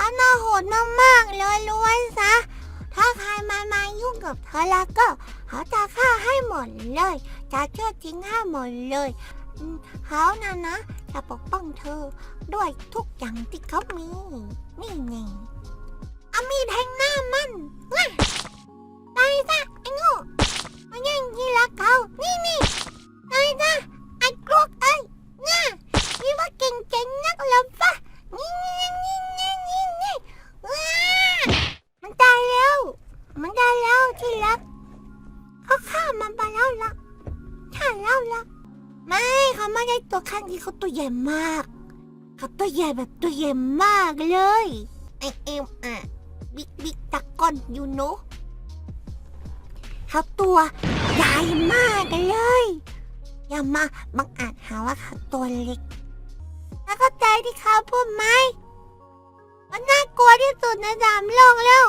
เขาน่าโหดมากๆเลยล้วนซะ ถ้าใครมามายุ่งกับเธอแล้วก็เขาจะฆ่าให้หมดเลย จะเชื่อทิ้งให้หมดเลยเขานะนะจะปกป้องเธอด้วยทุกอย่างที่เขามี นี่ไง ไม่าได้ตัวข้างที่เขาตัวใหญ่มากเขาตัวใหญ่แบบตัวใหญ่มากเลยไอเอ็มอะบิ๊กบิ๊กตะกอนยูโนเขาตัวใหญ่มากเลยอย่ามาบังอาจหาว่าเขาตัวเล็กแล้วก็ใจที่เขาพูดไหมมันน่ากลัวที่สุดในสามโลกแล้ว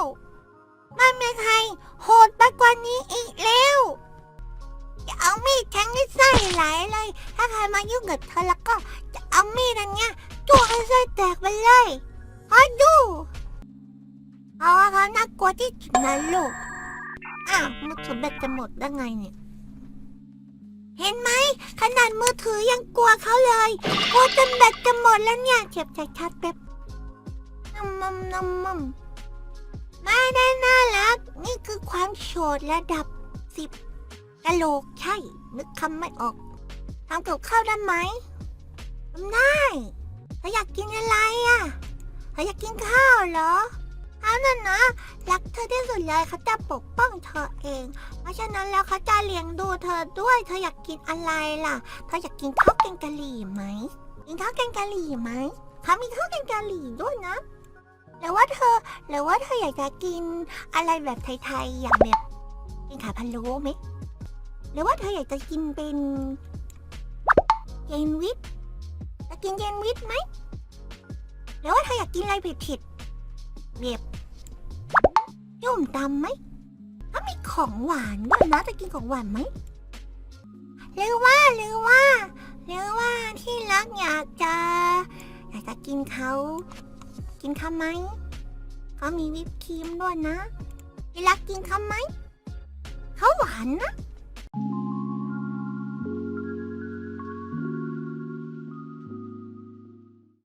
ไม่มีใครโหดไปกว่านี้อีกแล้ว จะเอามีดแทงให้ไส้ไหลเลย ถ้าใครมายุ่งกับเธอแล้วก็จะเอามีดอันเนี้ยจ้วงให้ไส้แตกไปเลยคอดูเพราะว่าเขาน่ากลัวที่สุดนโลกอ้าวมือถือแบตจะหมดได้ไงเนี่ย เห็นไหมขนาดมือถือยังกลัวเขาเลยกลัวจนแบตจะหมดแล้วเนี่ยเจ็บใจชัดๆแป๊บน้ำมันน้ำมันไม่ได้น่ารัก นี่คือความโฉดระดับสิบกะโหลกใช่ นึกคำไม่ออก ทำกับข้าวได้ไหมทำได้เธออยากกินอะไรอะเธออยากกินข้าวเหรอเขานั่นนะ รักเธอที่สุดเลยเขาจะปกป้องเธอเอง เพราะฉะนั้นแล้วเขาจะเลี้ยงดูเธอด้วย เธออยากกินอะไรล่ะ เธออยากกินข้าวแกงกะหรี่ไหม กินข้าวแกงกะหรี่ไหมเขามีข้าวแกงกะหรี่ด้วยนะหรือว่าเธอหรือว่าเธออยากจะกินอะไรแบบไทยๆอย่างแบบกินขาพะโล้ไหมหรือว่าเธออยากจะกินเป็น เจนวิทจะกินเจนวิทไหมหรือว่าเธออยากกินอะไรเผ็ดๆแบบยุ่มตำไหมถ้ามีของหวานด้วยนะจะกินของหวานไหมหรือว่าหรือว่าหรือว่าที่รักอยากจะอยากจะกินเขา กินเขาไหมเขามีวิปครีมด้วยนะที่รักกินเขาไหมเขาหวานนะ